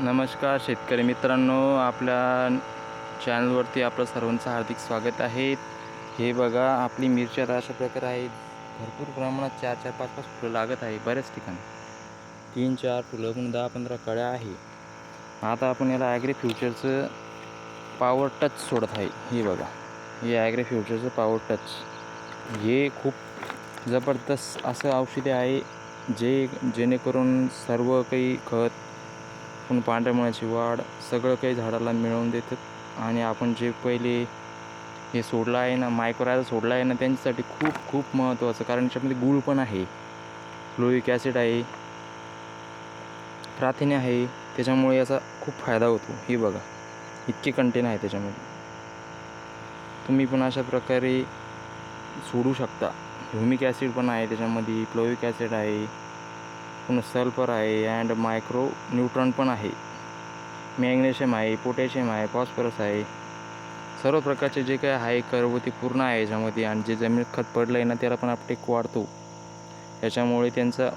नमस्कार शेतकरी मित्रांनो आपल्या चॅनलवरती आपलं सर्वांचं हार्दिक स्वागत आहे. हे बघा आपली मिरच्या तर अशा प्रकारे आहे भरपूर प्रमाणात चार चार पाच पाच फुलं लागत आहे बऱ्याच ठिकाणी. तीन चार फुलं पण दहा पंधरा कळ्या आहे. आता आपण याला ॲग्री फ्युचरचं पॉवर टच सोडत आहे. हे बघा हे ॲग्री फ्युचरचं पॉवर टच हे खूप जबरदस्त असं औषधे आहे जे जेणेकरून सर्व काही खत आपण पांढऱ्या मुळाची वाढ सगळं काही झाडाला मिळवून देतात आणि आपण जे पहिले हे सोडलं आहे ना मायक्रोरायझा सोडलं आहे ना त्यांच्यासाठी खूप खूप महत्त्वाचं. कारण याच्यामध्ये गुळ पण आहे. फ्लोईक ॲसिड आहे. प्रथिने आहे. त्याच्यामुळे याचा खूप फायदा होतो. हे बघा. इतके कंटेन आहे त्याच्यामध्ये. तुम्ही पण अशा प्रकारे सोडू शकता. ह्युमिक ॲसिड पण आहे त्याच्यामध्ये. फ्लोईक ॲसिड आहे. पुन्हा सल्फर आहे अँड मायक्रो न्यूट्रॉन पण आहे. मॅग्नेशियम आहे पोटॅशियम आहे फॉस्फरस आहे. सर्व प्रकारचे जे काय आहे कर्व ते पूर्ण आहे याच्यामध्ये आणि जे जमिनीत खत पडलं आहे ना त्याला पण आपटेक वाढतो. याच्यामुळे त्यांचं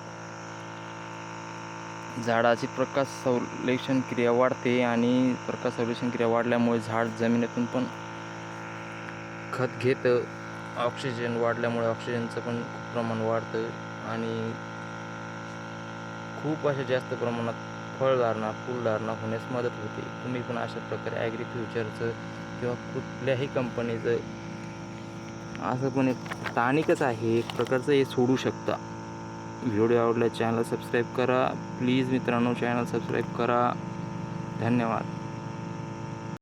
झाडाची प्रकाश संलेक्षण क्रिया वाढते आणि प्रकाश संलेक्षण क्रिया वाढल्यामुळे झाड जमिनीतून पण खत घेतं. ऑक्सिजन वाढल्यामुळे ऑक्सिजनचं पण खूप प्रमाण वाढतं आणि खूप अशा जास्त प्रमाणात फळधारणा फुलधारणा होण्यास मदत होते. तुम्ही पण अशा प्रकारे ॲग्री फ्युचरचं किंवा कुठल्याही कंपनीचं असं पण एक स्थानिकच आहे एक प्रकारचं हे सोडू शकता. व्हिडिओ आवडला चॅनल सबस्क्राईब करा. प्लीज मित्रांनो चॅनल सबस्क्राईब करा. धन्यवाद.